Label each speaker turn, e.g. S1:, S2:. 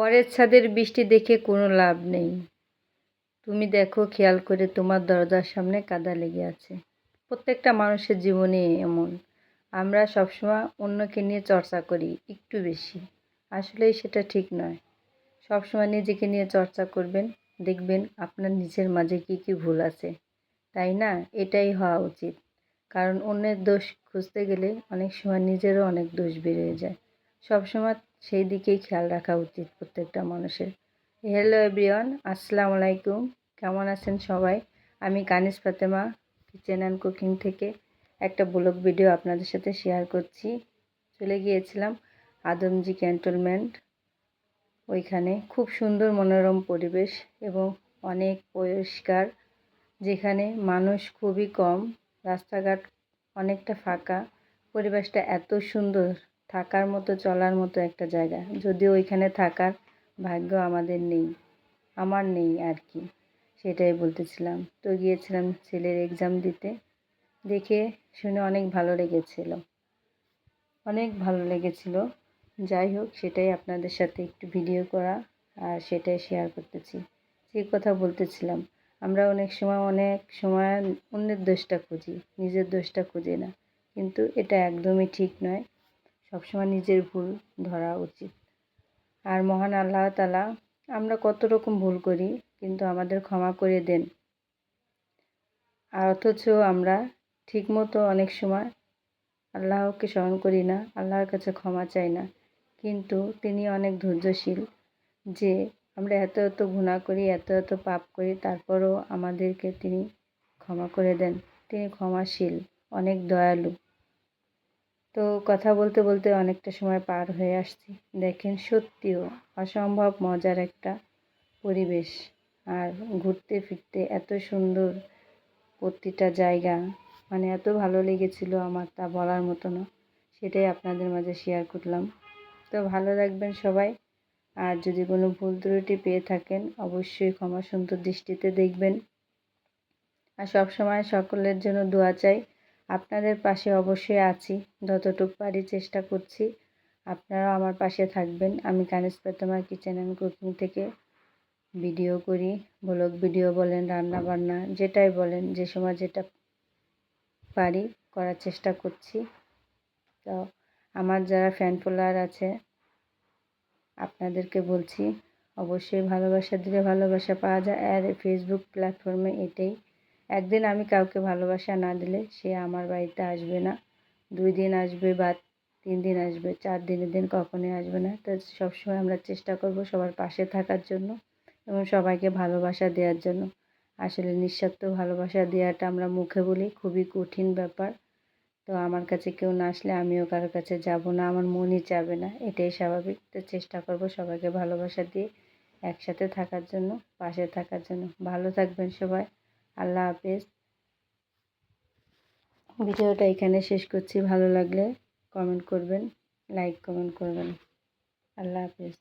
S1: পরের ছাদের বৃষ্টি দেখে কোনো লাভ নেই। তুমি দেখো, খেয়াল করে তোমার দরজার সামনে কাদা লেগে আছে। প্রত্যেকটা মানুষের জীবনে এমন। আমরা সবসময় অন্যকে নিয়ে চর্চা করি, একটু বেশি। আসলেই সেটা ঠিক নয়। সবসময় নিজেকে নিয়ে চর্চা করবেন, দেখবেন আপনার নিজের মাঝে কী কী ভুল আছে। তাই না? এটাই হওয়া উচিত। কারণ অন্যের দোষ খুঁজতে গেলে অনেক সময় নিজেরও অনেক দোষ বেড়ে যায়। সবসময় সেই দিকেই খেয়াল রাখা উচিত প্রত্যেকটা মানুষের। হ্যালো এভরিওয়ান আসসালামু আলাইকুম। কেমন আছেন সবাই? আমি Kanis Fatema kitchen and cooking থেকে একটা ব্লগ ভিডিও আপনাদের সাথে শেয়ার করছি। চলে গিয়েছিলাম আদমজি ক্যান্টনমেন্ট। ওইখানে খুব সুন্দর মনোরম পরিবেশ এবং অনেক পরিষ্কার, যেখানে মানুষ খুবই কম। রাস্তাঘাট অনেকটা ফাঁকা। পরিবেশটা এত সুন্দর। থাকার মতো, চলার মতো একটা জায়গা। যদিও ওইখানে থাকার ভাগ্য আমাদের নেই, আমার নেই আর কি, সেটাই বলতেছিলাম। তো গিয়েছিলাম ছেলের এক্সাম দিতে। দেখে শুনে অনেক ভালো লেগেছিল। অনেক ভালো লেগেছিল। যাই হোক, সেটাই আপনাদের সাথে একটু ভিডিও করা আর সেটাই শেয়ার করতেছি। যে কথা বলতেছিলাম। আমরা অনেক সময় অনেক সময় অন্যের দোষটা খুঁজি, নিজের দোষটা খুঁজি না। কিন্তু এটা একদমই ঠিক নয়। সবসময় নিজের ভুল ধরা উচিত। আর মহান আল্লাহ তালা আমরা কত রকম ভুল করি, কিন্তু আমাদের ক্ষমা করে দেন। আর অথচ আমরা ঠিকমতো অনেক সময় আল্লাহকে স্মরণ করি না, আল্লাহর কাছে ক্ষমা চাই না। কিন্তু তিনি অনেক ধৈর্যশীল যে আমরা এত এত ঘুণা করি, এত এত পাপ করি, তারপরও আমাদেরকে তিনি ক্ষমা করে দেন। তিনি ক্ষমাশীল, অনেক দয়ালু। তো কথা বলতে বলতে অনেকটা সময় পার হয়ে আসছি। দেখেন সত্যিও অসম্ভব মজার একটা পরিবেশ। আর ঘুরতে ফিরতে এত সুন্দর প্রতিটা জায়গা মানে এত ভালো লেগেছিল আমার তা বলার মতো না। সেটাই আপনাদের মাঝে শেয়ার করলাম। তো ভালো রাখবেন সবাই। আর যদি কোনো ভুল ত্রুটি পেয়ে থাকেন, অবশ্যই ক্ষমা সুন্দর দৃষ্টিতে দেখবেন। আর সবসময় সকলের জন্য দোয়া চাই। আপনাদের পাশে অবশ্যই আছি। যতটুকু পারি চেষ্টা করছি। আপনারাও আমার পাশে থাকবেন। আমি Kanis Prothoma kitchen and cooking থেকে ভিডিও করি ব্লগ ভিডিও বলেন রান্না বান্না যেটাই বলেন, যে সময় যেটা পারি করার চেষ্টা করছি। তো আমার যারা ফ্যান ফলোয়ার আছে, আপনাদেরকে বলছি, অবশ্যই ভালোবাসা দিলে ভালোবাসা পাওয়া যায়। আর ফেসবুক প্ল্যাটফর্মে এটাই একদিন আমি কাউকে ভালোবাসা না দিলে সে আমার বাড়িতে আসবে না। দুই দিন আসবে বা তিন দিন আসবে, চার দিনের দিন কখনোই আসবে না। তো সবসময় আমরা চেষ্টা করব সবার পাশে থাকার জন্য এবং সবাইকে ভালোবাসা দেওয়ার জন্য। আসলে নিঃস্বার্থ ভালোবাসা দেওয়াটা আমরা মুখে বলি খুবই কঠিন ব্যাপার। তো আমার কাছে কেউ না আসলে আমিও কারোর কাছে যাব না, আমার মনই চাবে না, এটাই স্বাভাবিক। তো চেষ্টা করব সবাইকে ভালোবাসা দিয়ে একসাথে থাকার জন্য, পাশে থাকার জন্য। ভালো থাকবেন সবাই। আল্লাহ হাফেজ। ভিডিওটা এখানে শেষ করছি। ভালো লাগলে কমেন্ট করবেন লাইক কমেন্ট করবেন। আল্লাহ হাফেজ।